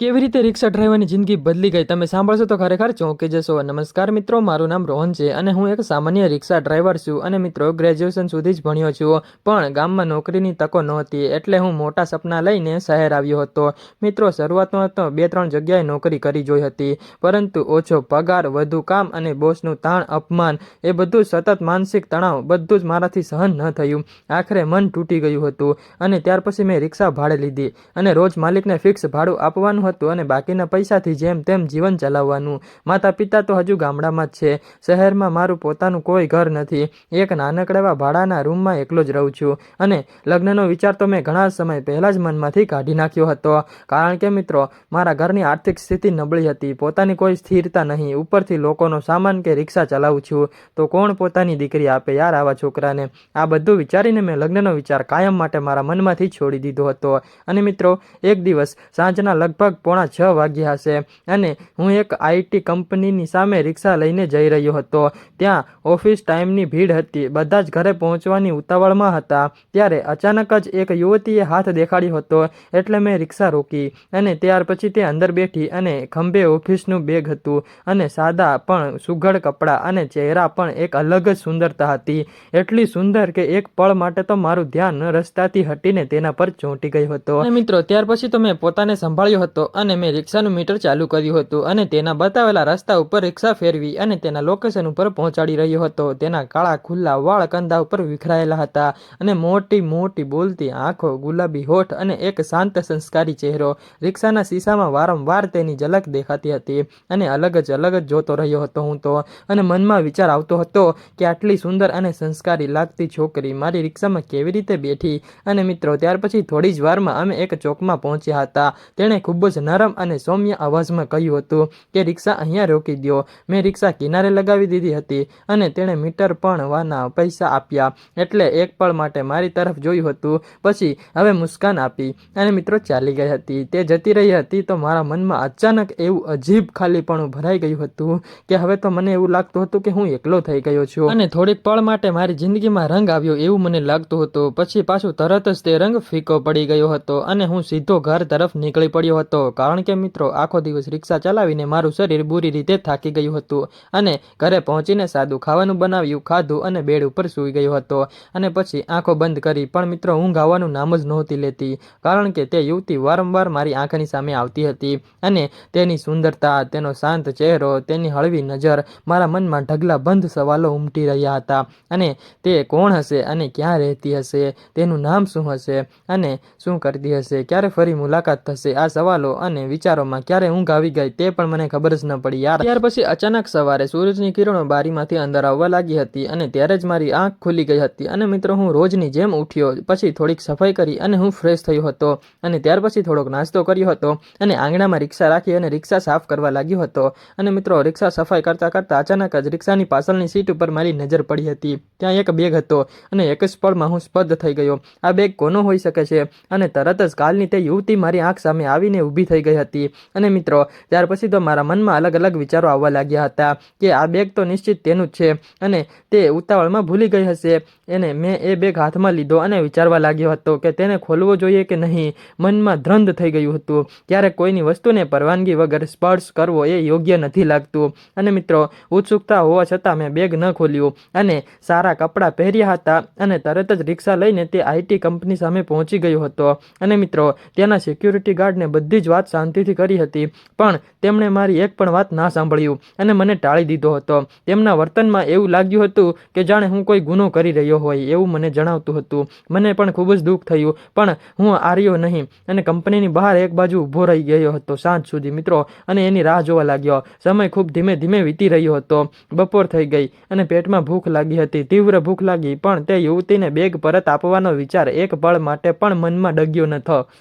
કેવી રીતે રિક્ષા ડ્રાઈવરની જિંદગી બદલી ગઈ? તમે સાંભળશો તો ખરેખર ચોંકી જશો. નમસ્કાર મિત્રો, મારું નામ રોહન છે અને હું એક સામાન્ય રિક્ષા ડ્રાઈવર છું અને મિત્રો, ગ્રેજ્યુએશન સુધી જ ભણ્યો છું, પણ ગામમાં નોકરીની તકો નહોતી એટલે હું મોટા સપના લઈને શહેર આવ્યો હતો. મિત્રો, શરૂઆતમાં તો બે ત્રણ જગ્યાએ નોકરી કરી જોઈ હતી, પરંતુ ઓછો પગાર, વધુ કામ અને બોસનું તાણ, અપમાન એ બધું સતત માનસિક તણાવ બધું જ મારાથી સહન ન થયું. આખરે મન તૂટી ગયું હતું અને ત્યાર પછી મેં રિક્ષા ભાડે લીધી અને રોજ માલિકને ફિક્સ ભાડું આપવાનું હતું અને બાકીના પૈસાથી જેમ તેમ જીવન ચલાવવાનું. માતા પિતા તો હજુ ગામડામાં જ છે. શહેરમાં મારું પોતાનું કોઈ ઘર નથી. એક નાનકડા એવા ભાડાના રૂમમાં એકલો જ રહું છું. અને લગ્નનો વિચાર તો મેં ઘણા સમય પહેલાં જ મનમાંથી કાઢી નાખ્યો હતો. કારણ કે મિત્રો, મારા ઘરની આર્થિક સ્થિતિ નબળી હતી. પોતાની કોઈ સ્થિરતા નહીં. ઉપરથી લોકોનો સામાન કે રિક્ષા ચલાવું છું. તો કોણ પોતાની દીકરી આપે? યાર, આવા છોકરાને. આ બધું વિચારીને મેં લગ્નનો વિચાર કાયમ માટે મારા મનમાંથી છોડી દીધો હતો. અને મિત્રો, એક દિવસ સાંજના લગભગ પોણા છ વાગ્યા હશે. અને હું એક આઈટી કંપનીની સામે રિક્ષા લઈને જઈ રહ્યો હતો. ત્યાં ઓફિસ ટાઈમની ભીડ હતી. બધા જ ઘરે પહોંચવાની ઉતાવળમાં હતા. ત્યારે અચાનક જ એક યુવતીએ હાથ દેખાડ્યો હતો. એટલે મેં રિક્ષા રોકી. અને ત્યાર પછી તે અંદર બેઠી અને ખંભે ઓફિસનું બેગ હતું. અને સાદા પણ સુઘડ કપડાં અને ચહેરા પણ એક અલગ જ સુંદરતા હતી. એટલી સુંદર કે એક પળ માટે તો મારું ધ્યાન રસ્તાથી હટીને તેના પર ચોંટી ગયો હતો. મિત્રો, ત્યાર પછી તો મેં પોતાને સંભાળ્યો હતો. અને મેં રિક્ષાનું મીટર ચાલુ કર્યું હતું અને તેના બતાવેલા રસ્તા ઉપર રિક્ષા ફેરવી અને તેના લોકેશન ઉપર પહોંચાડી રહ્યો હતો. તેના કાળા ખુલ્લા વાળ કંધા ઉપર વિખરાયેલા હતા અને મોટી મોટી બોલતી આંખો, ગુલાબી હોઠ અને એક શાંત સંસ્કારી ચહેરો રિક્ષાના શીશામાં વારંવાર તેની ઝલક દેખાતી હતી અને અલગ જ અલગ જ જોતો રહ્યો હતો હું તો. અને મનમાં વિચાર આવતો હતો કે આટલી સુંદર અને સંસ્કારી લાગતી છોકરી મારી રિક્ષામાં કેવી રીતે બેઠી? અને મિત્રો, ત્યાર પછી થોડી જ વારમાં અમે એક ચોકમાં પહોંચ્યા હતા. તેણે ખૂબ જ નરમ અને સૌમ્ય અવાજમાં કહ્યું હતું કે રિક્ષા અહીંયા રોકી દો મેં રિક્ષા કિનારે લગાવી દીધી હતી અને તેણે મીટર પણ વાના પૈસા આપ્યા. એટલે એક પળ માટે મારી તરફ જોયું હતું. પછી હવે મુસ્કાન આપી. અને મિત્રો ચાલી ગઈ હતી. તે જતી રહી હતી તો મારા મનમાં અચાનક એવું અજીબ ખાલીપણું ભરાઈ ગયું હતું કે હવે તો મને એવું લાગતું હતું કે હું એકલો થઈ ગયો છું. અને થોડીક પળ માટે મારી જિંદગીમાં રંગ આવ્યો એવું મને લાગતું હતું. પછી પાછું તરત જ તે રંગ ફીકો પડી ગયો હતો અને હું સીધો ઘર તરફ નીકળી પડ્યો હતો. કારણ કે મિત્રો, આખો દિવસ રિક્ષા ચલાવીને મારું શરીર બુરી રીતે થાકી ગયું હતું અને ઘરે પહોંચીને સાદું ખાવાનું બનાવ્યું, ખાધું અને બેડ ઉપર સૂઈ ગયો હતો. અને પછી આંખો બંધ કરી પણ મિત્રો, ઊંઘ આવવાનું નામ જ નહોતી લેતી, કારણ કે તે યુવતી વારંવાર મારી આંખની સામે આવતી હતી અને તેની સુંદરતા, તેનો શાંત ચહેરો, તેની હળવી નજર, મારા મનમાં ઢગલા બંધ સવાલો ઉમટી રહ્યા હતા. અને તે કોણ હશે અને ક્યાં રહેતી હશે, તેનું નામ શું હશે અને શું કરતી હશે, ક્યારે ફરી મુલાકાત થશે, આ સવાલો અને વિચારોમાં ક્યારે ઊંઘ આવી ગઈ તે પણ મને ખબર જ ન પડી. યાર, ત્યાર પછી અચાનક સવારે સૂરજની કિરણો બારીમાંથી અંદર આવવા લાગી હતી અને ત્યારે જ મારી આંખ ખુલી ગઈ હતી. અને મિત્રો, હું રોજની જેમ ઉઠ્યો, પછી થોડીક સફાઈ કરી અને હું ફ્રેશ થયો હતો. અને ત્યાર પછી થોડોક નાસ્તો કર્યો હતો અને આંગણામાં રિક્ષા રાખી અને રિક્ષા સાફ કરવા લાગ્યો હતો. અને મિત્રો, રિક્ષા સફાઈ કરતા કરતા અચાનક જ રિક્ષાની પાછળની સીટ ઉપર મારી નજર પડી હતી. ત્યાં એક બેગ હતો અને એક જ પળમાં હું સ્પર્ધ થઈ ગયો. આ બેગ કોનો હોઈ શકે છે? અને તરત જ કાલની તે યુવતી મારી આંખ સામે આવીને ઊભી થઈ ગઈ હતી. અને મિત્રો, ત્યાર પછી તો મારા મનમાં અલગ અલગ વિચારો આવવા લાગ્યા હતા કે આ બેગ તો નિશ્ચિત તેનું જ છે અને તે ઉતાવળમાં ભૂલી ગઈ હશે. એને મેં એ બેગ હાથમાં લીધો અને વિચારવા લાગ્યો હતો કે તેને ખોલવો જોઈએ કે નહીં. મનમાં ધ્રંધ થઈ ગયું હતું. ત્યારે કોઈની વસ્તુને પરવાનગી વગર સ્પર્શ કરવો એ યોગ્ય નથી લાગતું. અને મિત્રો, ઉત્સુકતા હોવા છતાં મેં બેગ ન ખોલ્યું. અને સારા કપડાં પહેર્યા હતા અને તરત જ રિક્ષા લઈને તે આઈટી કંપની સામે પહોંચી ગયો હતો. અને મિત્રો, ત્યાંના સિક્યુરિટી ગાર્ડને બધી જ વાત શાંતિથી કરી હતી, પણ તેમણે મારી એક પણ વાત ના સાંભળ્યું અને મને ટાળી દીધો હતો. તેમના વર્તનમાં એવું લાગ્યું હતું કે જાણે હું કોઈ ગુનો કરી રહ્યો હોય એવું મને જણાવતું હતું. મને પણ ખૂબ જ દુઃખ થયું, પણ હું આર્યો નહીં અને કંપનીની બહાર એક બાજુ ઊભો રહી ગયો હતો સાંજ સુધી, મિત્રો, અને એની રાહ જોવા લાગ્યો. સમય ખૂબ ધીમે ધીમે વીતી રહ્યો હતો. બપોર થઈ ગઈ અને પેટમાં ભૂખ લાગી હતી, તીવ્ર ભૂખ લાગી, પણ તે યુવતીને બેગ પરત આપવાનો વિચાર એક પળ માટે પણ મનમાં ડગ્યો ન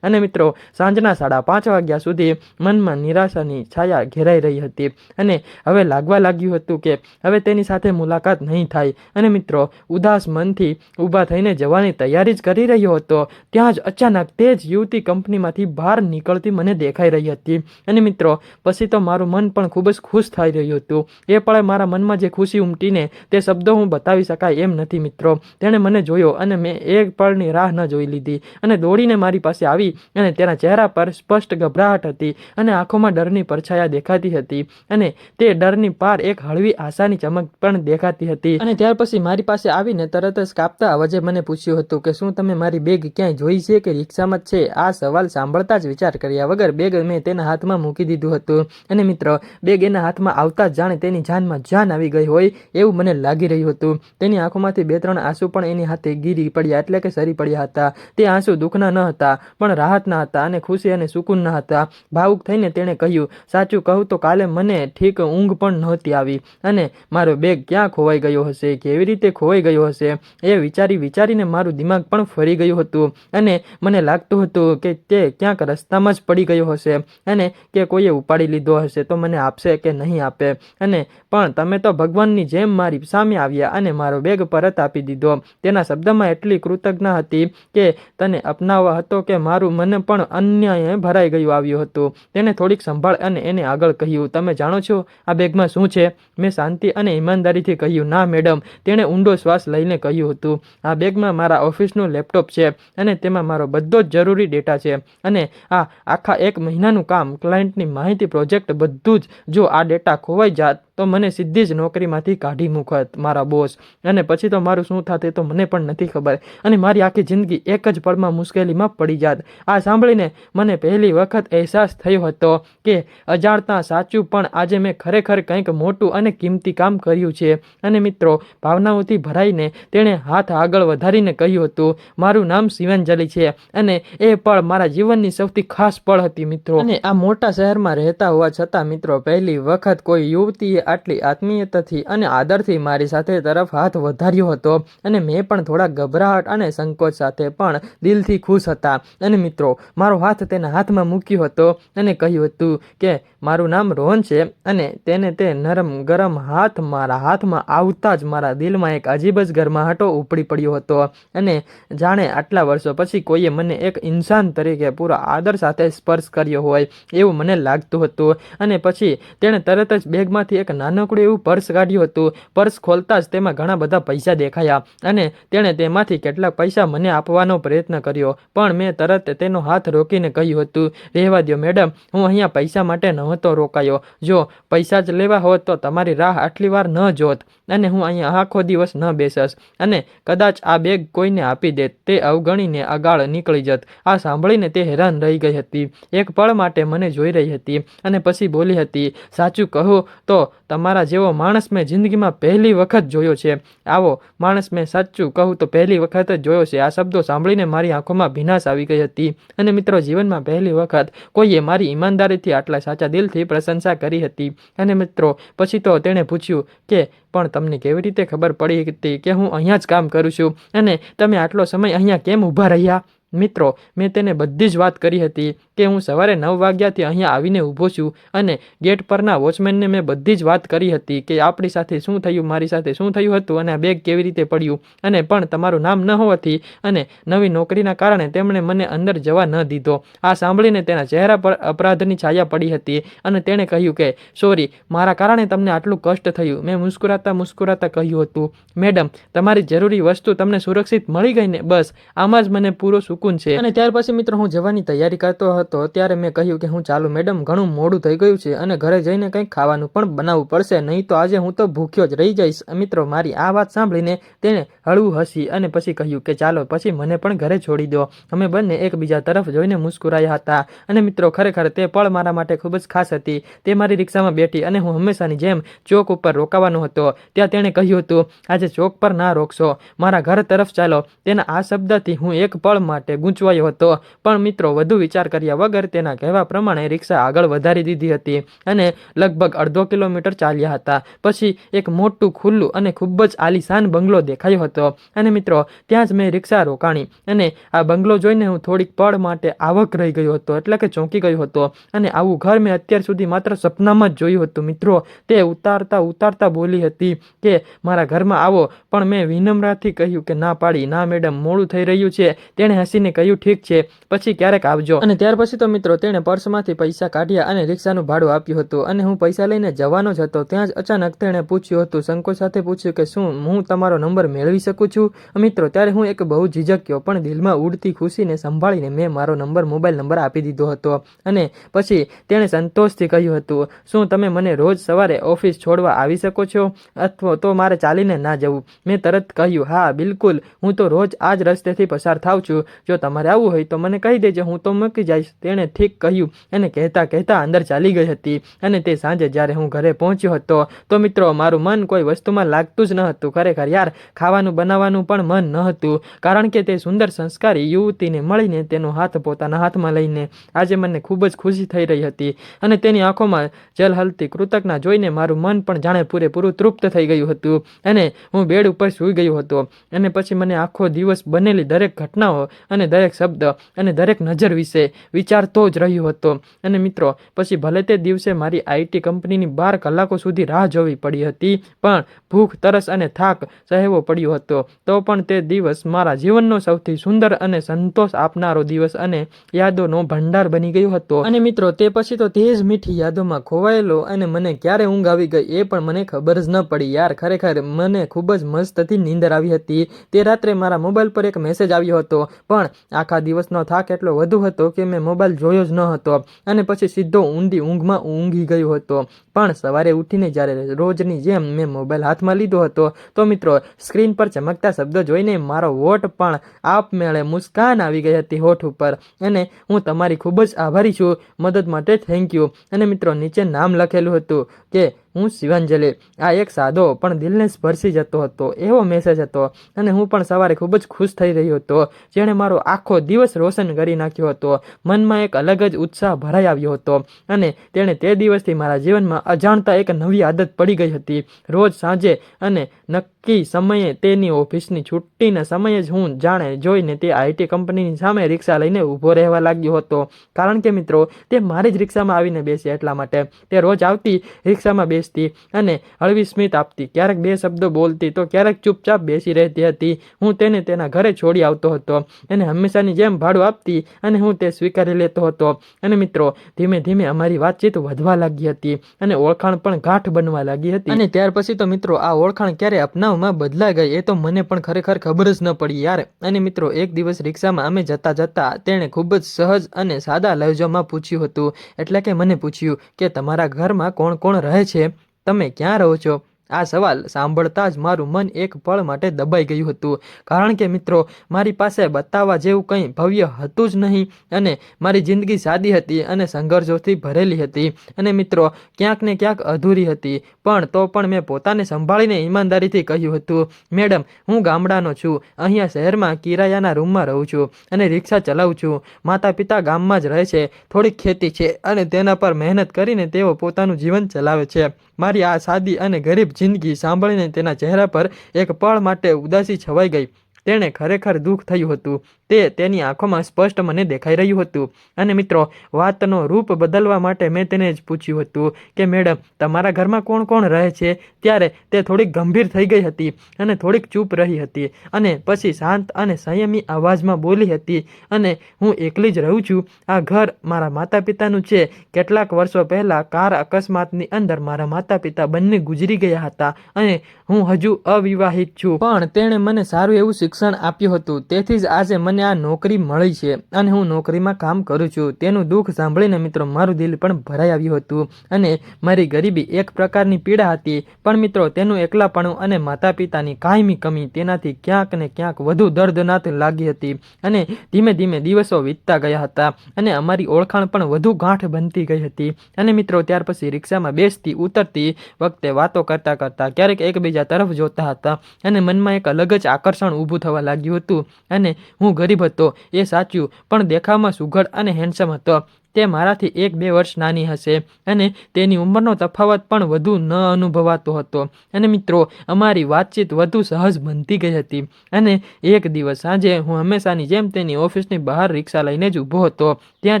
અને મિત્રો, સાંજના સાડા પાંચ વાગ્યા સુધી મનમાં નિરાશાની છાયા ઘેરાઈ રહી હતી અને હવે લાગવા લાગ્યું હતું કે હવે તેની સાથે મુલાકાત નહીં થાય. અને મિત્રો, ઉદાસ મનથી ઊભા થઈને જવાની તૈયારી જ કરી રહ્યો હતો. ત્યાં જ અચાનક તે જ યુવતી કંપનીમાંથી બહાર નીકળતી મને દેખાઈ રહી હતી. અને મિત્રો, પછી તો મારું મન પણ ખૂબ જ ખુશ થઈ રહ્યું હતું. એ પળે મારા મનમાં જે ખુશી ઉમટીને તે શબ્દો હું બતાવી શકાય એમ નથી મિત્રો. તેણે મને જોયો અને મેં એક પળની રાહ ન જોઈ લીધી. અને દોડીને મારી પાસે આવી અને તેના ચહેરા પર સ્પષ્ટ ગભરાહટ હતી અને આંખોમાં ડરની પરછાયા દેખાતી હતી અને તે ડરની પાર એક હળવી આશાની ચમક પણ દેખાતી હતી. અને ત્યાર પછી મારી પાસે આવીને તરત જ કાપતા અવાજે મને પૂછ્યું હતું કે શું તમે મારી બેગ ક્યાંય જોઈ છે કે રિક્ષામાં જ છે? આ સવાલ સાંભળતા જ વિચાર કર્યા વગર બેગ મેં તેના હાથમાં મૂકી દીધું હતું. અને મિત્ર, બેગ એના હાથમાં આવતા જ જાણે તેની જાનમાં જાન આવી ગઈ હોય એવું મને લાગી રહ્યું હતું. તેની આંખોમાંથી બે ત્રણ આંસુ પણ એની હાથે ગીરી પડ્યા એટલે કે સરી પડ્યા હતા. તે આંસુ દુઃખના ન હતા, પણ રાહતના હતા અને ખુશી અને સુકૂનના હતા. ભાવુક થઈને તેણે કહ્યું, સાચું કહું તો કાલે મને ઠીક ઊંઘ પણ નહોતી આવી અને મારો બેગ ક્યાં ખોવાઈ ગયો હશે, કેવી રીતે ખોવાઈ ગયો હશે? એ વિચારી વિચારીને મારું દિમાગ પણ ફરી ગયું હતું અને મને લાગતું હતું કે તે ક્યાંક રસ્તામાં જ પડી ગયો હશે અને કે કોઈએ ઉપાડી લીધો હશે તો મને આપશે કે નહીં આપે. અને પણ તમે તો ભગવાનની જેમ મારી સામે આવ્યા અને મારો બેગ પરત આપી દીધો. તેના શબ્દમાં એટલી કૃતજ્ઞ હતી કે તને અપનાવવા હતો કે મારું મને પણ અન્યાય ભરાઈ ગયું આવ્યું હતું. તેને થોડીક સંભાળ અને એને આગળ કહ્યું, તમે જાણો છો, આ બેગમાં શું છે? મેં શાંતિ અને ઈમાનદારીથી કહ્યું, ના, મેડમ. તેણે ઊંડો શ્વાસ લઈને કહ્યું હતું, આ બેગમાં મારા ઓફિસનું લેપટોપ છે અને તેમાં મારો બધો જ જરૂરી ડેટા છે અને આ આખા એક મહિનાનું કામ, ક્લાયન્ટની માહિતી પ્રોજેક્ટ બધું જ જો આ ડેટા ખોવાઈ જાત તો મને સીધી જ નોકરીમાંથી કાઢી મૂકત મારા બોસ. અને પછી તો મારું શું થાતે તો મને પણ નથી ખબર. અને મારી આખી જિંદગી એક જ પળમાં મુશ્કેલીમાં પડી જાત. આ સાંભળીને મને પહેલી વખત અહેસાસ થયો હતો કે અજાણતા સાચું પણ આજે મેં ખરેખર કંઈક મોટું અને કિંમતી કામ કર્યું છે. અને મિત્રો, ભાવનાઓથી ભરાઈને તેણે હાથ આગળ વધારીને કહ્યું હતું, મારું નામ શિવાંજલિ છે. અને એ પળ મારા જીવનની સૌથી ખાસ પળ હતી, મિત્રો. અને આ મોટા શહેરમાં રહેતા હોવા છતાં, મિત્રો, પહેલી વખત કોઈ યુવતીએ આટલી આત્મીયતાથી અને આદરથી મારી સાથે તરફ હાથ વધાર્યો હતો અને મેં પણ થોડા ગભરાહટ અને સંકોચ સાથે પણ દિલથી ખુશ હતા. અને મિત્રો, મારો હાથ તેના હાથમાં મૂક્યો હતો અને કહ્યું હતું કે, મારું નામ રોહન છે અને તેને તે નરમ ગરમ હાથ મારા હાથમાં આવતા જ મારા દિલમાં એક અજીબ જ ગરમાહટો ઉપડી પડ્યો હતો. અને જાણે આટલા વર્ષો પછી કોઈએ મને એક ઇન્સાન તરીકે પૂરા આદર સાથે સ્પર્શ કર્યો હોય એવું મને લાગતું હતું. અને પછી તેણે તરત જ બેગમાંથી એક નાનકડું એવું પર્સ કાઢ્યું હતું. પર્સ ખોલતા જ તેમાં ઘણા બધા પૈસા દેખાયા અને તેણે તેમાંથી કેટલાક પૈસા મને આપવાનો પ્રયત્ન કર્યો. પણ મેં તરત તેનો હાથ રોકીને કહ્યું હતું, રહેવા દો મેડમ, હું અહીંયા પૈસા માટે નહોતો રોકાયો. જો પૈસા જ લેવા હોત તો તમારી રાહ આટલી વાર ન જોત અને હું અહીંયા આખો દિવસ ન બેસસ અને કદાચ આ બેગ કોઈને આપી દેત, તે અવગણીને આગળ નીકળી જત. આ સાંભળીને તે હેરાન રહી ગઈ હતી. એક પળ માટે મને જોઈ રહી હતી અને પછી બોલી હતી, સાચું કહું તો તમારા જેવો માણસ મેં જિંદગીમાં પહેલી વખત જોયો છે. આવો, માણસ મેં સાચું કહું તો પહેલી વખત જ જોયો છે. આ શબ્દો સાંભળીને મારી આંખોમાં ભીનાશ આવી ગઈ હતી. અને મિત્રો, જીવનમાં પહેલી વખત કોઈએ મારી ઈમાનદારીથી આટલા સાચા દિલથી પ્રશંસા કરી હતી. અને મિત્રો, પછી તો તેણે પૂછ્યું કે, પણ તમને કેવી રીતે ખબર પડી હતી કે હું અહીંયા જ કામ કરું છું? અને તમે આટલો સમય અહીંયા કેમ ઊભા રહ્યા? મિત્રો, મેં તેને બધી જ વાત કરી હતી કે હું સવારે નવ વાગ્યાથી અહીંયા આવીને ઊભો છું અને ગેટ પરના વોચમેનને મેં બધી જ વાત કરી હતી કે આપણી સાથે શું થયું, મારી સાથે શું થયું હતું અને આ બેગ કેવી રીતે પડ્યું અને પણ તમારું નામ ન હોવાથી અને નવી નોકરીના કારણે તેમણે મને અંદર જવા ન દીધો. આ સાંભળીને તેના ચહેરા પર અપરાધની છાયા પડી હતી અને તેણે કહ્યું કે, સોરી, મારા કારણે તમને આટલું કષ્ટ થયું. મેં મુસ્કુરાતા મુસ્કુરાતા કહ્યું હતું, મેડમ, તમારી જરૂરી વસ્તુ તમને સુરક્ષિત મળી ગઈ ને, બસ, આમાં જ મને પૂરો સુકૂન છે. અને ત્યાર પછી મિત્રો હું જવાની તૈયારી કરતો હતો, ત્યારે મેં કહ્યું કે હું ચાલુ, મેડમ, ઘણું મોડું થઈ ગયું છે અને ઘરે જઈને કંઈક ખાવાનું પણ બનાવવું પડશે, નહીં તો આજે હું તો ભૂખ્યો જ રહી જઈશ. મિત્રો, મારી આ વાત સાંભળીને તેણે હળવું હસી અને પછી કહ્યું કે ચાલો, પછી મને પણ ઘરે છોડી દો. અમે બંને એકબીજા તરફ જોઈને મુસ્કુરાયા હતા. અને મિત્રો, ખરેખર તે પળ મારા માટે ખૂબ જ ખાસ હતી. તે મારી રિક્ષામાં બેઠી અને હું હંમેશાની જેમ ચોક ઉપર રોકાવાનો હતો. ત્યાં તેણે કહ્યું હતું, આજે ચોક પર ના રોકશો. મારા ઘર તરફ ચાલો. તેના આ શબ્દથી હું એક પળ માટે ગૂંચવાયો હતો. પણ મિત્રો, વધુ વિચાર કર્યા વગર તેના કહેવા પ્રમાણે રિક્ષા આગળ વધારી દીધી હતી અને લગભગ અડધો કિલોમીટર ચાલ્યા હતા. પછી એક મોટું, ખુલ્લું અને ખૂબ જ આલિશાન બંગલો દેખાયો હતો. અને મિત્રો, ત્યાં જ મેં રિક્ષા રોકાણી અને આ બંગલો જોઈને હું થોડીક પળ માટે આવક રહી ગયો હતો, એટલે કે ચોંકી ગયો હતો. અને આવું ઘર મેં અત્યાર સુધી માત્ર સપનામાં જ જોયું હતું. મિત્રો, તે ઉતારતા ઉતારતા બોલી હતી કે, મારા ઘરમાં આવો. પણ મેં વિનમ્રતાથી કહ્યું કે, ના પાડી, ના મેડમ, મોડું થઈ રહ્યું છે. તેણે હસી હસીને કહ્યું, ઠીક છે, પછી ક્યારેક આવજો. અને ત્યાર પછી તો મિત્રો તેણે પર્સમાંથી પૈસા કાઢ્યા અને રિક્ષાનું ભાડું આપ્યું હતું. અને હું પૈસા લઈને જવાનો જ હતો. ત્યાં જ અચાનક તેણે પૂછ્યું હતું, સંકોચ સાથે પૂછ્યું કે શું હું તમારો નંબર મેળવી શકું છું? મિત્રો, ત્યારે હું એક બહુ ઝીઝક્યો, પણ દિલમાં ઉડતી ખુશીને સંભાળીને મેં મારો નંબર, મોબાઈલ નંબર આપી દીધો હતો. અને પછી તેણે સંતોષથી કહ્યું હતું, શું તમે મને રોજ સવારે ઓફિસ છોડવા આવી શકો છો? અથવા તો મારે ચાલીને ના જવું? મેં તરત કહ્યું, હા, બિલકુલ. હું તો રોજ આ જ રસ્તેથી પસાર થાઉં છું. જો તમારે આવવું હોય તો મને કહી દેજો, હું તો મૂકી જઈશ. તેણે ઠીક કહ્યું અને કહેતા કહેતા અંદર ચાલી ગઈ હતી અને તે સાંજે જ્યારે હું ઘરે પહોંચ્યો હતો, તો મિત્રો મારું મન કોઈ વસ્તુમાં લાગતું જ ન હતું. ખરેખર યાર, ખાવાનું બનાવવાનું પણ મન ન હતું, કારણ કે તે સુંદર સંસ્કારી યુવતીને મળીને તેનો હાથ પોતાના હાથમાં લઈને આજે મને ખૂબ જ ખુશી થઈ રહી હતી અને તેની આંખોમાં જલહલતી કૃતજ્ઞા જોઈને મારું મન પણ જાણે પૂરેપૂરું તૃપ્ત થઈ ગયું હતું અને હું બેડ ઉપર સૂઈ ગયો હતો અને પછી મને આખો દિવસ બનેલી દરેક ઘટનાઓ અને દરેક શબ્દ અને દરેક નજર વિશે વિચારતો જ રહ્યો હતો. અને મિત્રો, પછી ભલે તે દિવસે મારી આઈટી કંપનીની બાર કલાકો સુધી રાહ જોવી પડી હતી, પણ ભૂખ, તરસ અને થાક સહેવો પડ્યો હતો. તો પણ તે દિવસ મારા જીવનનો સૌથી સુંદર અને સંતોષ આપનારો દિવસ અને યાદોનો ભંડાર બની ગયો હતો. અને મિત્રો, તે પછી તો તે જ મીઠી યાદોમાં ખોવાયેલો અને મને ક્યારે ઊંઘ આવી ગઈ એ પણ મને ખબર જ ન પડી. યાર, ખરેખર મને ખૂબ જ મસ્તથી નીંદર આવી હતી. તે રાત્રે મારા મોબાઈલ પર એક મેસેજ આવ્યો હતો પણ આખા દિવસનો થાક એટલો વધુ હતો કે મેં મોબાઈલ જોયો જ ન હતો અને પછી સીધો ઊંડી ઊંઘમાં ઊંઘી ગયો હતો. પણ સવારે ઉઠીને જ્યારે રોજની જેમ મેં મોબાઈલ હાથમાં લીધો હતો, તો મિત્રો, સ્ક્રીન પર ચમકતા શબ્દો જોઈને મારો વોટ પણ આપમેળે મુસ્કાન આવી ગઈ હતી હોઠ ઉપર. અને હું તમારી ખૂબ જ આભારી છું. મદદ માટે થેન્ક યુ અને મિત્રો, નીચે નામ લખેલું હતું કે હું શિવાંજલિ. આ એક સાદો પણ દિલને સ્પર્શી જતો હતો, એવો મેસેજ હતો અને હું પણ સવારે ખૂબ જ ખુશ થઈ રહ્યો હતો, જેણે મારો આખો દિવસ રોશન કરી નાખ્યો હતો. મનમાં એક અલગ જ ઉત્સાહ ભરાઈ આવ્યો હતો અને તેણે તે દિવસથી મારા જીવનમાં અજાણતા એક નવી આદત પડી ગઈ હતી. રોજ સાંજે અને નક્કી સમયે તેની ઓફિસની છુટ્ટીના સમયે જ હું જાણે જોઈને તે આઈટી કંપનીની સામે રિક્ષા લઈને ઊભો રહેવા લાગ્યો હતો. કારણ કે મિત્રો, તે મારી જ રિક્ષામાં આવીને બેસી એટલા માટે. તે રોજ આવતી રિક્ષામાં બેસી બેસતી અને હળવી સ્મિત આપતી. ક્યારેક બે શબ્દો બોલતી તો ક્યારેક ચૂપચાપ બેસી રહેતી હતી. હું તેને તેના ઘરે છોડી આવતો હતો એને હંમેશાની જેમ ભાડું આપતી અને હું તે સ્વીકારી લેતો હતો. અને મિત્રો, ધીમે ધીમે અમારી વાતચીત વધવા લાગી હતી અને ઓળખાણ પણ ગાંઠ બનવા લાગી હતી. અને ત્યાર પછી તો મિત્રો, આ ઓળખાણ ક્યારે અપનાવવામાં બદલાઈ ગઈ એ તો મને પણ ખરેખર ખબર જ ન પડી યાર. અને મિત્રો, એક દિવસ રિક્ષામાં અમે જતા જતા તેણે ખૂબ જ સહજ અને સાદા લહેજામાં પૂછ્યું હતું. એટલે કે મને પૂછ્યું કે તમારા ઘરમાં કોણ કોણ રહે છે? તમે ક્યાં રહો છો? આ સવાલ સાંભળતા જ મારું મન એક પળ માટે દબાઈ ગયું હતું. કારણ કે મિત્રો, મારી પાસે બતાવવા જેવું કંઈ ભવ્ય હતું જ નહીં અને મારી જિંદગી સાદી હતી અને સંઘર્ષોથી ભરેલી હતી. અને મિત્રો, ક્યાંક ને ક્યાંક અધૂરી હતી. પણ તો પણ મેં પોતાને સંભાળીને ઈમાનદારીથી કહ્યું હતું, મેડમ, હું ગામડાનો છું. અહીંયા શહેરમાં કિરાયાના રૂમમાં રહું છું અને રિક્ષા ચલાવું છું. માતા પિતા ગામમાં જ રહે છે. થોડીક ખેતી છે અને તેના પર મહેનત કરીને તેઓ પોતાનું જીવન ચલાવે છે. મારી આ સાદી અને ગરીબ જિંદગી સાંભળીને તેના ચહેરા પર એક પળ માટે ઉદાસી છવાઈ ગઈ. તેણે ખરેખર દુઃખ થયું હતું. તે તેની આંખોમાં સ્પષ્ટ મને દેખાઈ રહ્યું હતું. અને મિત્રો, વાતનો રૂપ બદલવા માટે મેં તેને જ પૂછ્યું હતું કે, મેડમ, તમારા ઘરમાં કોણ કોણ રહે છે? ત્યારે તે થોડીક ગંભીર થઈ ગઈ હતી અને થોડીક ચૂપ રહી હતી અને પછી શાંત અને સંયમી અવાજમાં બોલી હતી, અને હું એકલી જ રહું છું. આ ઘર મારા માતા પિતાનું છે. કેટલાક વર્ષો પહેલાં કાર અકસ્માતની અંદર મારા માતા પિતા બંને ગુજરી ગયા હતા અને હું હજુ અવિવાહિત છું. પણ તેણે મને સારું એવું શિક્ષણ આપ્યું હતું. તેથી જ આજે મને આ નોકરી મળી છે અને હું નોકરીમાં કામ કરું છું. તેનું દુઃખ સાંભળીને મિત્રો, મારું દિલ પણ ભરાઈ આવ્યું હતું અને મારી ગરીબી એક પ્રકારની પીડા હતી. પણ મિત્રો, તેનું એકલાપણું અને માતા પિતાની કાયમી કમી તેનાથી ક્યાંક ને ક્યાંક વધુ દર્દનાથ લાગી હતી અને ધીમે ધીમે દિવસો વીતતા ગયા હતા અને અમારી ઓળખાણ પણ વધુ ગાંઠ બનતી ગઈ હતી. અને મિત્રો, ત્યાર પછી રિક્ષામાં બેસતી, ઉતરતી વખતે વાતો કરતા કરતા ક્યારેક એકબીજા તરફ જોતા હતા અને મનમાં એક અલગ જ આકર્ષણ ઊભું થવા લાગ્યું હતું અને હું ગરીબ હતો. એ સાચું પણ દેખાવમાં સુઘડ અને હેન્ડસમ હતો. તે મારાથી એક બે વર્ષ નાની હશે અને તેની ઉંમરનો તફાવત પણ વધુ ન અનુભવાતો હતો. અને મિત્રો, અમારી વાતચીત વધુ સહજ બનતી ગઈ હતી. અને એક દિવસ સાંજે હું હંમેશાની જેમ તેની ઓફિસની બહાર રિક્ષા લઈને જ ઊભો હતો. ત્યાં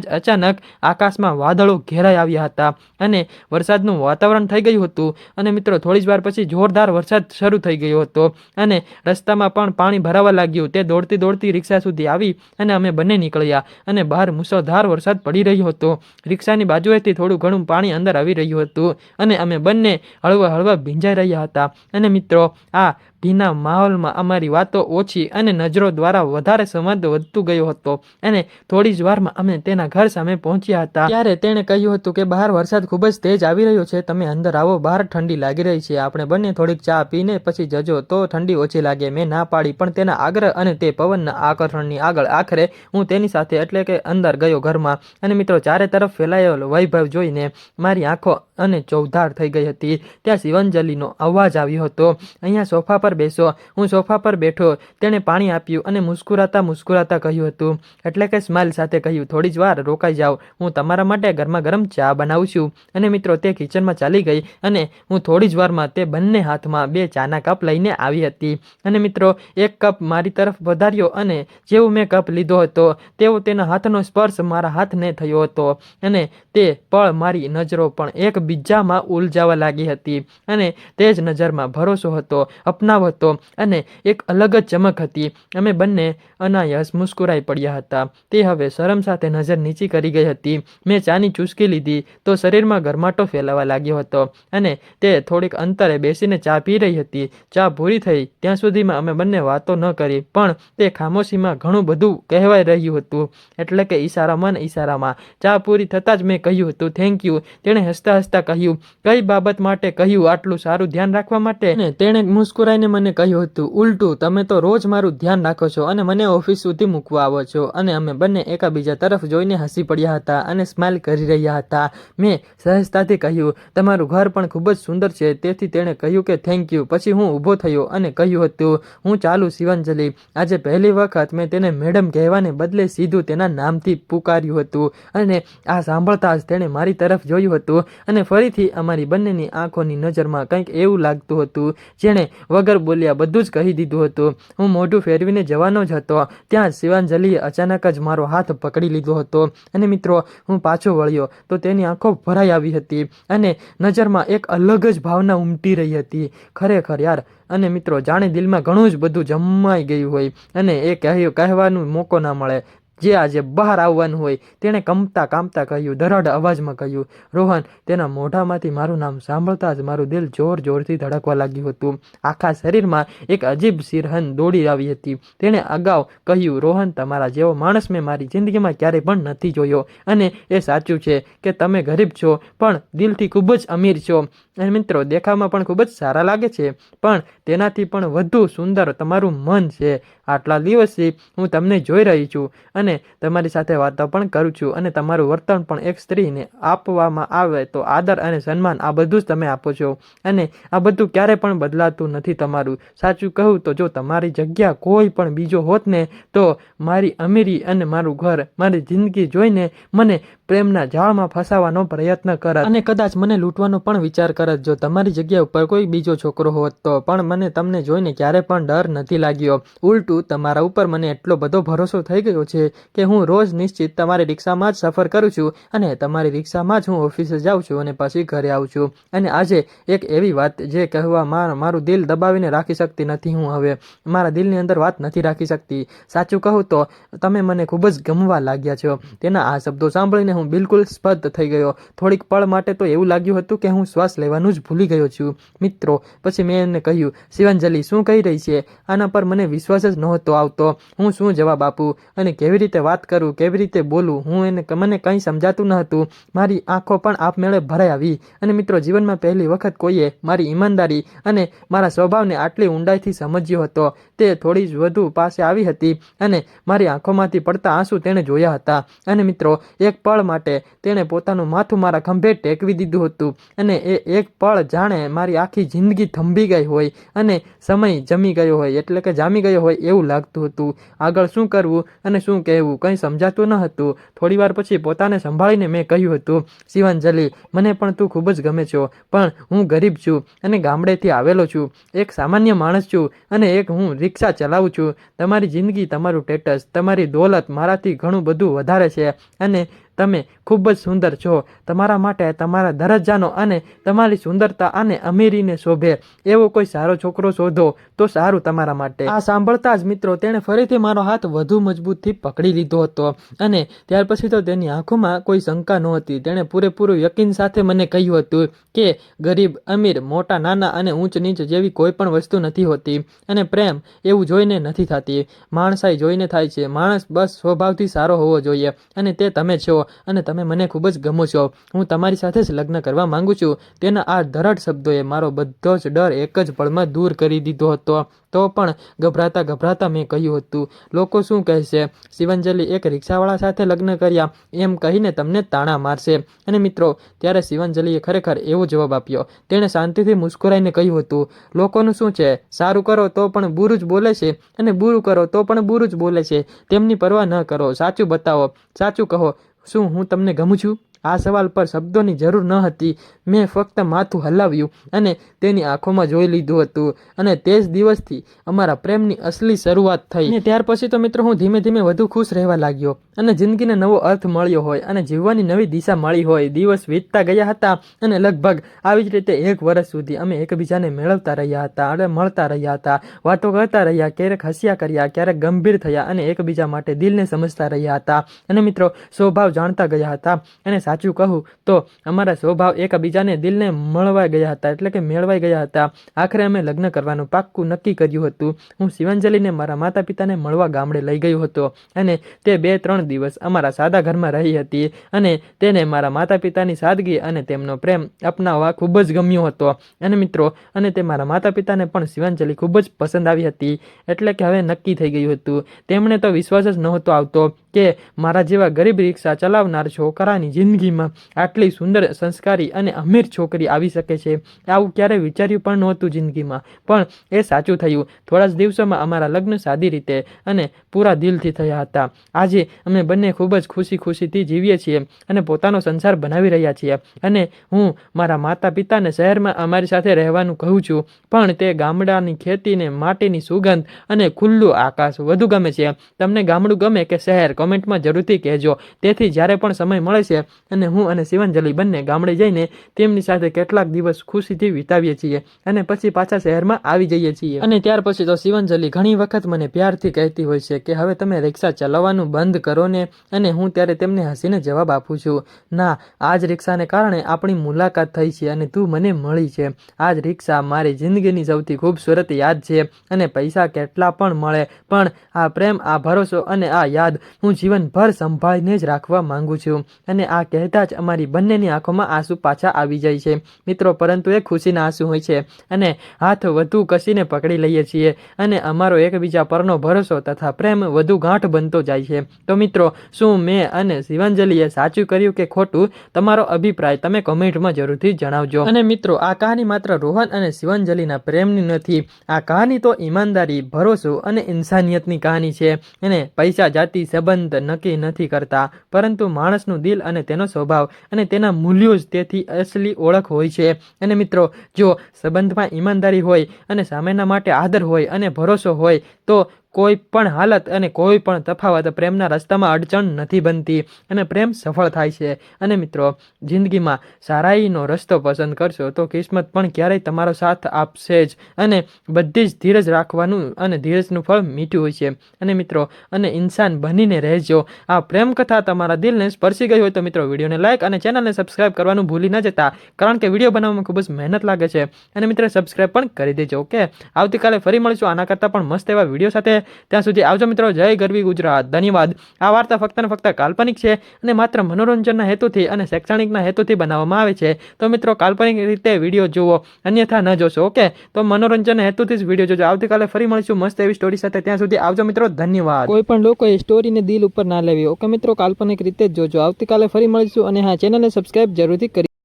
જ અચાનક આકાશમાં વાદળો ઘેરાઈ આવ્યા હતા અને વરસાદનું વાતાવરણ થઈ ગયું હતું. અને મિત્રો થોડી જ વાર પછી જોરદાર વરસાદ શરૂ થઈ ગયો હતો અને રસ્તામાં પણ પાણી ભરાવા લાગ્યું. તે દોડતી દોડતી રિક્ષા સુધી આવી અને અમે બંને નીકળ્યા અને બહાર મુસળધાર વરસાદ પડી રહ્યો હતો. રિક્ષાની બાજુએથી થોડું ઘણું પાણી અંદર આવી રહ્યું હતું અને અમે બંને હળવા હળવા ભીંજાઈ રહ્યા હતા. અને મિત્રો, આ ભીના માહોલમાં અમારી વાતો ઓછી અને નજરો દ્વારા વધારે સંવાદ વધતું ગયો હતો. અને થોડી જ વારમાં અમે તેના ઘર સામે પહોંચ્યા હતા. ત્યારે તેણે કહ્યું હતું કે બહાર વરસાદ ખૂબ જ તેજ આવી રહ્યો છે, તમે અંદર આવો, બહાર ઠંડી લાગી રહી છે. આપણે બંને થોડીક ચા પીને પછી જજો, તો ઠંડી ઓછી લાગે, મેં ના પાડી, પણ તેના આગ્રહ અને તે પવનના આકર્ષણની આગળ આખરે હું તેની સાથે એટલે કે અંદર ગયો ઘરમાં. અને મિત્રો, ચારે તરફ ફેલાયેલો વૈભવ જોઈને મારી આંખો અને ચૌધાર થઈ ગઈ હતી. ત્યાં શિવંજલીનો અવાજ આવ્યો હતો, અહીંયા સોફા પર બેસો. હું સોફા પર બેઠો. તેણે પાણી આપ્યું અને મુસ્કુરાતા મુસ્કુરાતા કહ્યું હતું, એટલે કે સ્માઇલ સાથે કહ્યું, થોડી જ વાર રોકાઈ જાઓ. હું તમારા માટે ગરમા ગરમ ચા બનાવું છું. અને મિત્રો, તે કિચનમાં ચાલી ગઈ અને હું થોડી જ વારમાં તે બંને હાથમાં બે ચાના કપ લઈને આવી હતી. અને મિત્રો, એક કપ મારી તરફ વધાર્યો અને જેવો મેં કપ લીધો હતો, તેવો તેના હાથનો સ્પર્શ મારા હાથને થયો હતો. અને તે પળ મારી નજરો પણ એકબીજામાં ઉલજાવા લાગી હતી અને તે જ નજરમાં ભરોસો હતો, અપનાવ હતો અને એક અલગ જ ચમક હતી. અમે બંને અનાયસ મુસ્કુરાઈ પડ્યા હતા. તે હવે શરમ સાથે નજર નીચી કરી ગઈ હતી. મેં ચાની ચૂસકી લીધી તો શરીરમાં ગરમાટો ફેલાવા લાગ્યો હતો અને તે થોડીક અંતરે બેસીને ચા પી રહી હતી. ચા પૂરી થઈ ત્યાં સુધીમાં અમે બંને વાતો ન કરી, પણ તે ખામોશીમાં ઘણું બધું કહેવાય રહ્યું હતું. એટલે કે ઈશારામાં ને ઈશારામાં. ચા પૂરી થતાં જ મેં કહ્યું હતું થેન્ક યુ તેણે હસતા હસતા કહ્યું, કઈ બાબત માટે કહ્યું આટલું સારું ધ્યાન રાખવા માટે? ને તેણે મુસ્કુરાઈને મને કહ્યું હતું, ઉલટું, તમે તો રોજ મારું ધ્યાન રાખો છો અને મને ઓફિસ સુધી મૂકવા આવો છો. અને અમે બંને એકાબીજા તરફ જોઈને હસી પડ્યા હતા અને સ્માઇલ કરી રહ્યા હતા. મેં સહજતાથી કહ્યું, તમારું ઘર પણ ખૂબ જ સુંદર છે. તેથી તેણે કહ્યું કે થેન્ક યુ પછી હું ઊભો થયો અને કહ્યું હતું, હું ચાલુ શિવાંજલિ, આજે પહેલી વખત મેં તેને મેડમ કહેવાને બદલે સીધું તેના નામથી પુકાર્યું હતું. અને આ સાંભળતા જ તેણે મારી તરફ જોયું હતું અને ફરીથી અમારી બંનેની આંખોની નજરમાં કંઈક એવું લાગતું હતું, જેણે વગર બોલ્યા બધું જ કહી દીધું હતું. હું મોઢું ફેરવીને જવાનો જ હતો. ત્યાં શિવાંજલીએ અચાનક જ મારો હાથ પકડી લીધો હતો. અને મિત્રો, હું પાછો વળ્યો તો તેની આંખો ભરાઈ આવી હતી અને નજરમાં એક અલગ જ ભાવના ઉમટી રહી હતી. ખરેખર યાર, અને મિત્રો, જાણે દિલમાં ઘણું જ બધું જમાઈ ગયું હોય અને એ કહેવાનું મોકો ના મળે. જે આજે બહાર આવવાનું હોય તેણે કમતા કામતા કહ્યું, દરડ અવાજમાં કહ્યું, રોહન, તેના મોઢામાંથી મારું નામ સાંભળતા જ મારું દિલ જોર જોરથી ધડકવા લાગ્યું હતું. આખા શરીરમાં એક અજીબ સિરહન દોડી આવી હતી. તેણે અગાઉ કહ્યું, રોહન, તમારા જેવો માણસ મેં મારી જિંદગીમાં ક્યારેય પણ નથી જોયો. અને એ સાચું છે કે તમે ગરીબ છો, પણ દિલથી ખૂબ જ અમીર છો. અને મિત્રો, દેખાવમાં પણ ખૂબ જ સારા લાગે છે. પણ તેનાથી પણ વધુ સુંદર તમારું મન છે. આટલા દિવસથી હું તમને જોઈ રહી છું અને તમારી સાથે વાતો પણ કરું છું અને તમારું વર્તન પણ એક સ્ત્રીને આપવામાં આવે તો આદર અને સન્માન આ બધું જ તમે આપો છો. અને આ બધું ક્યારે પણ બદલાતું નથી તમારું. સાચું કહું તો જો તમારી જગ્યા કોઈ પણ બીજો હોત ને તો મારી અમીરી અને મારું ઘર, મારી જિંદગી જોઈને મને પ્રેમના જાળમાં ફસાવાનો પ્રયત્ન કરત. અને કદાચ મને લૂંટવાનો પણ વિચાર કરત. જો તમારી જગ્યા ઉપર કોઈ બીજો છોકરો હોત તો પણ મને તમને જોઈને ક્યારે પણ ડર નથી લાગ્યો. ઉલટું, તમારા ઉપર મને એટલો બધો ભરોસો થઈ ગયો છે કે હું રોજ નિશ્ચિત તમારી રિક્ષામાં જ સફર કરું છું અને તમારી રિક્ષામાં જ હું ઓફિસે જાઉં છું અને પછી ઘરે આવું છું. અને આજે એક એવી વાત જે કહેવા માર- મારું દિલ દબાવીને રાખી શકતી નથી હું હવે. મારા દિલની અંદર વાત નથી રાખી શકતી. સાચું કહું તો તમે મને ખૂબ જ ગમવા લાગ્યા છો. તેના આ શબ્દો સાંભળીને હું બિલકુલ સ્પષ્ટ થઈ ગયો. થોડીક પળ માટે તો એવું લાગ્યું હતું કે હું શ્વાસ લેવાનું જ ભૂલી ગયો છું. મિત્રો, પછી મેં એને કહ્યું, શિવાંજલિ, શું કહી રહી છે? આના પર મને વિશ્વાસ જ નહોતો આવતો. હું શું જવાબ આપું? અને કેવી રીતે વાત કરું? કેવી રીતે બોલું? હું એને મને કંઈ સમજાતું ન હતું. મારી આંખો પણ આપમેળે ભરાઈ આવી. અને મિત્રો, જીવનમાં પહેલી વખત કોઈએ મારી ઈમાનદારી અને મારા સ્વભાવને આટલી ઊંડાઈથી સમજ્યો હતો. તે થોડી જ વધુ પાસે આવી હતી અને મારી આંખોમાંથી પડતા આંસુ તેણે જોયા હતા. અને મિત્રો, એક પળ માટે તેણે પોતાનું માથું મારા ખંભે ટેકવી દીધું હતું અને એ એક પળ જાણે મારી આખી જિંદગી થંભી ગઈ હોય અને સમય જમી ગયો હોય, એટલે કે જામી ગયો હોય એવું લાગતું હતું. આગળ શું કરવું અને શું કહેવું કંઈ સમજાતું ન હતું. થોડીવાર પછી પોતાને સંભાળીને મેં કહ્યું હતું, શિવાંજલિ, મને પણ તું ખૂબ જ ગમે છો, પણ હું ગરીબ છું અને ગામડેથી આવેલો છું. એક સામાન્ય માણસ છું અને એક હું રિક્ષા ચલાવું છું. તમારી જિંદગી, તમારું સ્ટેટસ તમારી દોલત મારાથી ઘણું બધું વધારે છે. અને તમે ખૂબ જ સુંદર છો. તમારા માટે તમારા દરજ્જાનો અને તમારી સુંદરતા અને અમીરીને શોભે. એવો કોઈ સારો છોકરો શોધો તો સારું તમારા માટે. આ સાંભળતા જ મિત્રો તેણે ફરીથી મારો હાથ વધુ મજબૂતથી પકડી લીધો હતો. અને ત્યાર પછી તો તેની આંખોમાં કોઈ શંકા નહોતી. તેણે પૂરેપૂરું યકીન સાથે મને કહ્યું હતું કે, ગરીબ, અમીર, મોટા, નાના અને ઊંચ નીચ જેવી કોઈ પણ વસ્તુ નથી હોતી. અને પ્રેમ એવું જોઈને નથી થતી. માણસાઈ જોઈને થાય છે. માણસ બસ સ્વભાવથી સારો હોવો જોઈએ. અને તે તમે છો. અને તમે મને ખૂબ જ ગમો છો. હું તમારી સાથે જ લગ્ન કરવા માંગુ છું. તેના આ ધરડ શબ્દોએ મારો બધો જ ડર એક જ પળમાં દૂર કરી દીધો હતો. તો પણ ગભરાતા ગભરાતા મેં કહ્યું હતું, લોકો શું કહેશે? શિવંજલિ એક રિક્ષાવાળા સાથે લગ્ન કર્યા. એમ કહીને તમને તાણા મારશે. અને મિત્રો, ત્યારે શિવંજલિએ ખરેખર એવો જવાબ આપ્યો. તેણે શાંતિથી મુસ્કુરાઈને કહ્યું હતું, લોકોનું શું છે? સારું કરો તો પણ બુરું જ બોલે છે અને બુરું કરો તો પણ બુરું જ બોલે છે. તેમની પરવા ન કરો. સાચું બતાવો. સાચું કહો. શું હું તમને ગમું છું? આ સવાલ પર શબ્દોની જરૂર ન હતી. મેં ફક્ત માથું હલાવ્યું અને તેની આંખોમાં જોઈ લીધું હતું અને તે જ દિવસથી અમારા પ્રેમની અસલી શરૂઆત થઈ. અને ત્યાર પછી તો મિત્રો હું ધીમે ધીમે વધુ ખુશ રહેવા લાગ્યો અને જિંદગીને નવો અર્થ મળ્યો હોય અને જીવવાની નવી દિશા મળી હોય. દિવસ વીતતા ગયા હતા અને લગભગ આવી જ રીતે એક વર્ષ સુધી અમે એકબીજાને મેળવતા રહ્યા હતા અને મળતા રહ્યા હતા. વાતો કરતા રહ્યા, ક્યારેક હસ્યા કર્યા, ક્યારેક ગંભીર થયા અને એકબીજા માટે દિલને સમજતા રહ્યા હતા. અને મિત્રો સ્વભાવ જાણતા ગયા હતા અને સાચું કહું તો અમારા સ્વભાવ એકબીજાને દિલને મળવા ગયા હતા એટલે કે મેળવાઈ ગયા હતા. આખરે અમે લગ્ન કરવાનું પાક્કું નક્કી કર્યું હતું. હું શિવાંજલિને મારા માતા પિતાને મળવા ગામડે લઈ ગયો હતો અને તે બે ત્રણ દિવસ અમારા સાદા ઘરમાં રહી હતી અને તેને મારા માતા પિતાની સાદગી અને તેમનો પ્રેમ અપનાવવા ખૂબ જ ગમ્યો હતો. અને મિત્રો, અને તે મારા માતા પિતાને પણ શિવાંજલિ ખૂબ જ પસંદ આવી હતી એટલે કે હવે નક્કી થઈ ગયું હતું. તેમણે તો વિશ્વાસ જ નહોતો આવતો કે મારા જેવા ગરીબ રિક્ષા ચલાવનાર છોકરાની જિંદગીમાં આટલી સુંદર સંસ્કારી અને અમીર છોકરી આવી શકે છે, આવું ક્યારેય વિચાર્યું પણ નહોતું જિંદગીમાં. પણ એ સાચું થયું. થોડા જ દિવસોમાં અમારા લગ્ન સાદી રીતે અને પૂરા દિલથી થયા હતા. આજે અમે બંને ખૂબ જ ખુશી ખુશીથી જીવીએ છીએ અને પોતાનો સંસાર બનાવી રહ્યા છીએ. અને હું મારા માતા પિતાને શહેરમાં અમારી સાથે રહેવાનું કહું છું. પણ તે ગામડાની ખેતીને માટીની સુગંધ અને ખુલ્લું આકાશ વધુ ગમે છે. તમને ગામડું ગમે કે શહેર, કોમેન્ટમાં જરૂરથી કહેજો. તેથી જ્યારે પણ સમય મળે છે અને હું અને શિવાંજલિ બંને ગામડે જઈને તેમની સાથે કેટલાક દિવસ ખુશીથી વિતાવીએ છીએ અને પછી પાછા શહેરમાં આવી જઈએ છીએ. અને ત્યાર પછી તો શિવાંજલિ ઘણી વખત મને પ્યારથી કહેતી હોય છે કે, હવે તમે રિક્ષા ચલાવવાનું બંધ કરો ને અને હું ત્યારે તેમને હસીને જવાબ આપું છું. ના આ જ રિક્ષાને કારણે આપણી મુલાકાત થઈ છે અને તું મને મળી છે. આ જ રિક્ષા મારી જિંદગીની સૌથી ખૂબસૂરત યાદ છે અને પૈસા કેટલા પણ મળે, પણ આ પ્રેમ, આ ભરોસો અને આ યાદ હું જીવનભર સંભાળીને જ રાખવા માંગુ છું. અને આ કહેતા જ અમારી બંનેની આંખોમાં આંસુ પાછા આવી જાય છે. મિત્રો, પરંતુ એ ખુશીના આંસુ હોય છે અને હાથ વધુ કસીને પકડી લઈએ છીએ અને અમારો એકબીજા પરનો ભરોસો તથા પ્રેમ વધુ ગાંઠ બનતો જાય છે. તો મિત્રો, શું મેં અને શિવાંજલિએ સાચું કર્યું કે ખોટું? તમારો અભિપ્રાય તમે કોમેન્ટમાં જરૂરથી જણાવજો. અને મિત્રો, આ કહાની માત્ર રોહન અને શિવાંજલિના પ્રેમની નથી. આ કહાની તો ઈમાનદારી, ભરોસો અને ઇન્સાનિયતની કહાની છે. અને પૈસા, જાતિ, સંબંધ નક્કી નથી કરતા. પરંતુ માણસનું દિલ અને તેનો સ્વભાવ અને તેના મૂલ્યો જ તેથી અસલી ઓળખ હોય છે. અને મિત્રો, જો સંબંધમાં ઈમાનદારી હોય અને સામેના માટે આદર હોય અને ભરોસો હોય, તો કોઈ પણ હાલત અને કોઈ પણ તફાવત પ્રેમના રસ્તામાં અડચણ નથી બનતી અને પ્રેમ સફળ થાય છે. અને મિત્રો, જિંદગીમાં સારાઈનો રસ્તો પસંદ કરશો તો કિસ્મત પણ ક્યારેય તમારો સાથ આપશે જ અને બધી જ ધીરજ રાખવાનું અને ધીરજનું ફળ મીઠું હોય છે. અને મિત્રો, અને ઇન્સાન બનીને રહેજો. આ પ્રેમ કથા તમારા દિલને સ્પર્શી ગઈ હોય તો મિત્રો, વિડીયોને લાઇક અને ચેનલને સબસ્ક્રાઇબ કરવાનું ભૂલી ન જતા, કારણ કે વીડિયો બનાવવામાં ખૂબ જ મહેનત લાગે છે. અને મિત્રો, સબસ્ક્રાઇબ પણ કરી દેજો, ઓકે? આવતીકાલે ફરી મળીશું. આના કરતાં પણ મસ્ત એવા વીડિયો સાથે ત્યાં સુધી આવજો મિત્રો. જય ગરવી ગુજરાત. ધન્યવાદ. આ વાર્તા ફક્ત ને ફક્ત કાલ્પનિક છે અને માત્ર મનોરંજનના હેતુથી અને શૈક્ષણિકના હેતુથી બનાવવામાં આવે છે. તો મિત્રો, કાલ્પનિક રીતે વીડિયો જુઓ. અન્યથા ન જોશો. ઓકે? તો મનોરંજનના હેતુથી જ વીડિયો જોજો. આવતીકાલે ફરી મળીશું મસ્ત એવી સ્ટોરી સાથે. ત્યાં સુધી આવજો મિત્રો. ધન્યવાદ. કોઈ પણ લોકો એ સ્ટોરીને દિલ ઉપર ના લેવી. ઓકે મિત્રો, કાલ્પનિક રીતે જ જોજો. આવતીકાલે ફરી મળીશું અને હા, ચેનલને સબસ્ક્રાઇબ જરૂરથી કરી